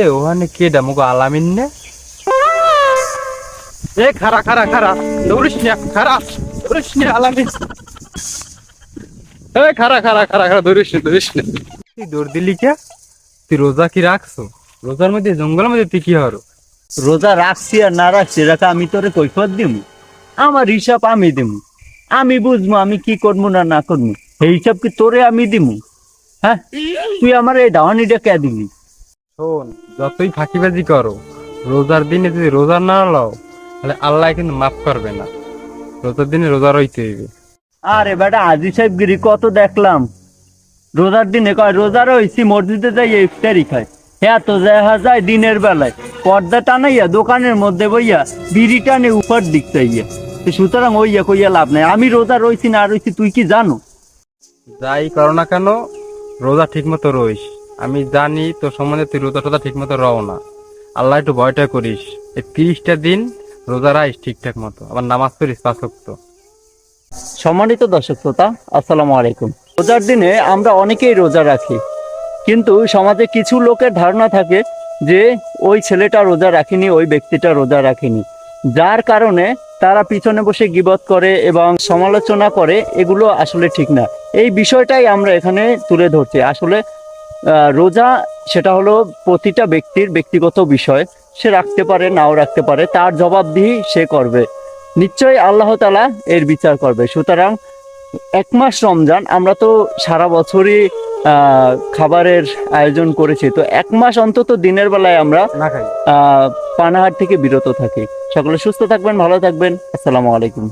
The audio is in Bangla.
এ ওখানে কে ডামুক আলামিন নে? এ খারা খারা খারা দৌড়িস না খারা দৌড়িস না আলামিন। এ খারা খারা খারা খারা দৌড়িস না দৌড়িস না। তুই দৌড় দিলি কে? তুই রোজা কি রাখছো? রোজার মধ্যে জঙ্গলের মধ্যে তুই কি হরো? রোজা রাখছি আর না রাখছি রাখা আমি তোরে কৈফত দিমু? আমার হিসাব আমি দিমু। আমি বুঝব আমি কি করব না না করব সেই হিসাব কি তোরে আমি দিমু? হ্যাঁ? তুই আমার এই দাওয়ানিটা কে দিলি? শোন যতই ফাঁকিবাজি করো রোজার দিনে যদি রোজা না লও তাহলে আল্লাহ কিন্তু মাফ করবে না। রোজার দিনে রোজা রইতে হইবে। আরে বেটা আজি সাহেব গিরি কত দেখলাম। রোজার দিনে কয় রোজা রইছি মসজিদে যাই ইফতারি খাই। হ্যাঁ তো দেখা যায় দিনের বেলায়। পর্দা টানাইয়া দোকানের মধ্যে বইয়া বিড়ি টানে উপর দিক চাইয়া সুতরাং ওইয়া কইয়া লাভ নাই। আমি রোজা রইছি না রইছি তুই কি জানো? যাই করো না কেন রোজা ঠিক মতো রইস। আমি জানি তোর সম্বন্ধে তুই রোজা টোজা ঠিক মতো রও না। আল্লাহ একটু ভয়টা করিস। এই তিরিশটা দিন রোজা রাইস ঠিকঠাক মতো, আবার নামাজ পড়িস পাঁচ ওয়াক্ত। সম্মানিত দর্শক শ্রোতা, আসসালামু আলাইকুম। রোজার দিনে আমরা অনেকেই রোজা রাখি, কিন্তু সমাজে কিছু লোকের ধারণা থাকে যে ওই ছেলেটা রোজা রাখেনি, ওই ব্যক্তিটা রোজা রাখেনি। যার কারণে তারা পিছনে বসে গিবত করে এবং সমালোচনা করে, এগুলো আসলে ঠিক না। এই বিষয়টাই আমরা এখানে তুলে ধরছি। আসলে রোজা সেটা হলো প্রতিটা ব্যক্তির ব্যক্তিগত বিষয়। সে রাখতে পারে নাও রাখতে পারে তার জবাবদিহি সে করবে। নিশ্চয়ই আল্লাহ তালা এর বিচার করবে। সুতরাং এক মাস রমজান আমরা তো সারা বছরই আহ, খাবারের আয়োজন করেছি। তো এক মাস অন্তত দিনের বেলায় আমরা আহ, পানাহার থেকে বিরত থাকি। সকলে সুস্থ থাকবেন ভালো থাকবেন। আসসালামু আলাইকুম।